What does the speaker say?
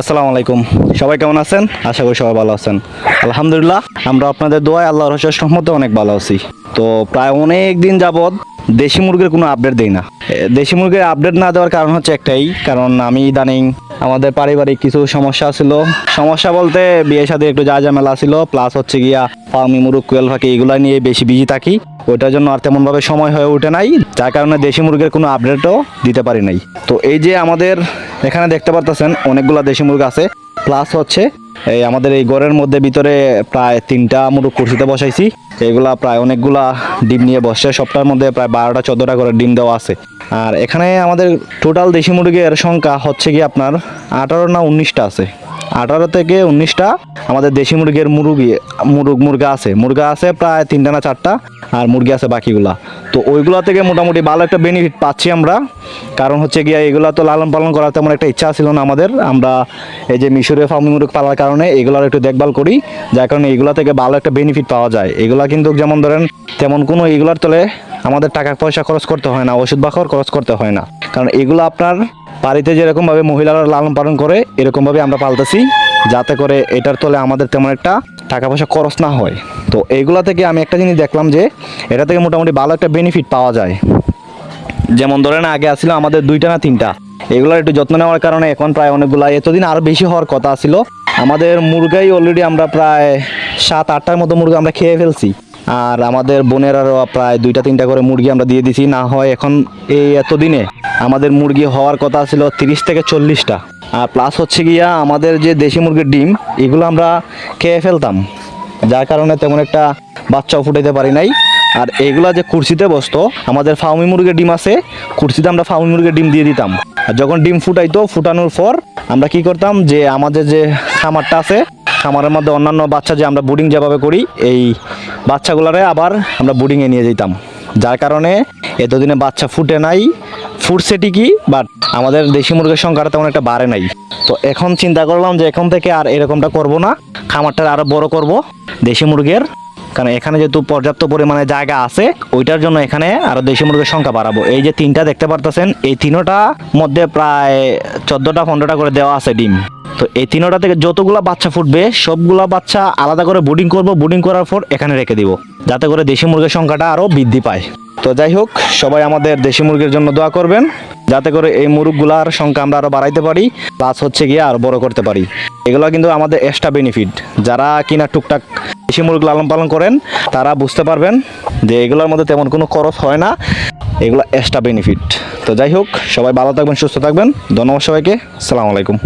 আসসালামু আলাইকুম। সবাই কেমন আছেন? আশা করি সবাই ভালো আছেন। আলহামদুলিল্লাহ, আমরা আপনাদের দোয়ায় আল্লাহ রহমতে অনেক ভালো আছি। তো প্রায় অনেক দিন যাবৎ দেশি মুরগির কোনো আপডেট দেই না। দেশি মুরগির আপডেট না দেওয়ার কারণ হচ্ছে একটাই, কারণ আমি ইদানিং আমাদের পারিবারিক কিছু সমস্যা ছিল। সমস্যা বলতে বিয়ে সাথে একটু যা ঝামেলা ছিল প্লাস হচ্ছে গিয়া ফার্মি মুরগ, কোয়েল ফাঁকি এগুলো নিয়ে বেশি বিজি থাকি। ওইটার জন্য আর তেমনভাবে সময় হয়ে ওঠে নাই, যার কারণে দেশি মুরগির কোনো আপডেটও দিতে পারি নাই। তো এই যে আমাদের এখানে দেখতে পারতেছেন, অনেকগুলা দেশি মুরগি আছে প্লাস হচ্ছে এই আমাদের এই ঘরের মধ্যে ভিতরে প্রায় তিনটা মুরুখ কুর্সিতে বসাইছি। এগুলা প্রায় অনেকগুলা ডিম নিয়ে বসছে সবটার মধ্যে প্রায় বারোটা, চোদ্দটা করে ডিম দেওয়া আছে। আর এখানে আমাদের টোটাল দেশি মুরগির সংখ্যা হচ্ছে কি আপনার আঠারো না উনিশটা আছে। আঠারো থেকে উনিশটা আমাদের দেশি মুরগির মুরগি, মুরগ, মুরগা আছে। মুরগা আছে প্রায় তিনটা না চারটা, আর মুরগি আছে বাকিগুলা। তো ওইগুলা থেকে মোটামুটি ভালো একটা বেনিফিট পাচ্ছি আমরা। কারণ হচ্ছে গিয়ে এগুলা তো লালন পালন করার তেমন একটা ইচ্ছা ছিল না আমাদের। আমরা এই যে মিশরীয় ফার্মি মুরগ পালার কারণে এগুলার একটু দেখভাল করি, যার কারণে এগুলা থেকে ভালো একটা বেনিফিট পাওয়া যায়। এগুলা কিন্তু যেমন ধরেন, তেমন কোনো এগুলার তলে আমাদের টাকা পয়সা খরচ করতে হয় না, ওষুধ বাখর খরচ করতে হয় না। কারণ এগুলো আপনার বাড়িতে যেরকমভাবে মহিলারা লালন পালন করে, এরকমভাবে আমরা পালতেছি, যাতে করে এটার তলে আমাদের তেমন একটা টাকা পয়সা খরচ না হয়। তো এইগুলা থেকে আমি একটা জিনিস দেখলাম যে, এটা থেকে মোটামুটি ভালো একটা বেনিফিট পাওয়া যায়। যেমন ধরেন, আগে আসছিল আমাদের দুইটা না তিনটা। এগুলোর একটু যত্ন নেওয়ার কারণে এখন প্রায় অনেকগুলা, এতদিন আরও বেশি হওয়ার কথা ছিল আমাদের মুরগাই অলরেডি আমরা প্রায় সাত, আটটার মতো মুরগি আমরা খেয়ে ফেলছি। আর আমাদের বোনের আরও প্রায় দুইটা, তিনটা করে মুরগি আমরা দিয়ে দিছি। না হয় এখন এই এতদিনে আমাদের মুরগি হওয়ার কথা ছিল তিরিশ থেকে চল্লিশটা। আর প্লাস হচ্ছে গিয়া আমাদের যে দেশি মুরগির ডিম, এগুলো আমরা খেয়ে ফেলতাম। যার কারণে তেমন একটা বাচ্চাও ফুটাইতে পারি নাই। আর এইগুলা যে কুর্সিতে বসতো, আমাদের ফাউমি মুরগির ডিম আছে, কুর্সিতে আমরা ফাউমি মুরগির ডিম দিয়ে দিতাম। আর যখন ডিম ফুটাইতো, ফুটানোর পর আমরা কি করতাম যে আমাদের যে খামারটা আছে খামারের মধ্যে অন্যান্য বাচ্চা যে আমরা বুডিং যেভাবে করি, এই বাচ্চাগুলারে আবার আমরা বুডিংয়ে নিয়ে যেতাম। যার কারণে এতদিনে বাচ্চা ফুটে নাই, ফুটছে ঠিকই বাট আমাদের দেশি মুরগির সংখ্যাটা তেমন একটা বাড়ে নাই। তো এখন চিন্তা করলাম যে এখন থেকে আর এরকমটা করব না খামারটা আরও বড় করব দেশি মুরগির। কারণ এখানে যেহেতু পর্যাপ্ত পরিমাণে জায়গা আছে, ওইটার জন্য এখানে আরও দেশি মুরগির সংখ্যা বাড়াবো। এই যে তিনটা দেখতে পারতেছেন, এই তিনোটা মধ্যে প্রায় চোদ্দোটা, পনেরোটা করে দেওয়া আছে ডিম। তো এই তিনোটা থেকে যতগুলা বাচ্চা ফুটবে, সবগুলা বাচ্চা আলাদা করে বুডিং করব। বুডিং করার পর এখানে রেখে দিব, যাতে করে দেশি মুরগির সংখ্যাটা আরও বৃদ্ধি পায়। তো যাই হোক, সবাই আমাদের দেশি মুরগির জন্য দোয়া করবেন, যাতে করে এই মুরগগুলার সংখ্যা আমরা আরও বাড়াইতে পারি প্লাস হচ্ছে গিয়ে আরও বড় করতে পারি। এগুলো কিন্তু আমাদের এক্সট্রা বেনিফিট যারা কিনা টুকটাক দেশি মুরগি লালন পালন করেন, তারা বুঝতে পারবেন যে এগুলোর মধ্যে তেমন কোনো খরচ হয় না, এগুলো এক্সট্রা বেনিফিট তো যাই হোক, সবাই ভালো থাকবেন, সুস্থ থাকবেন। ধন্যবাদ সবাইকে। আসসালামু আলাইকুম।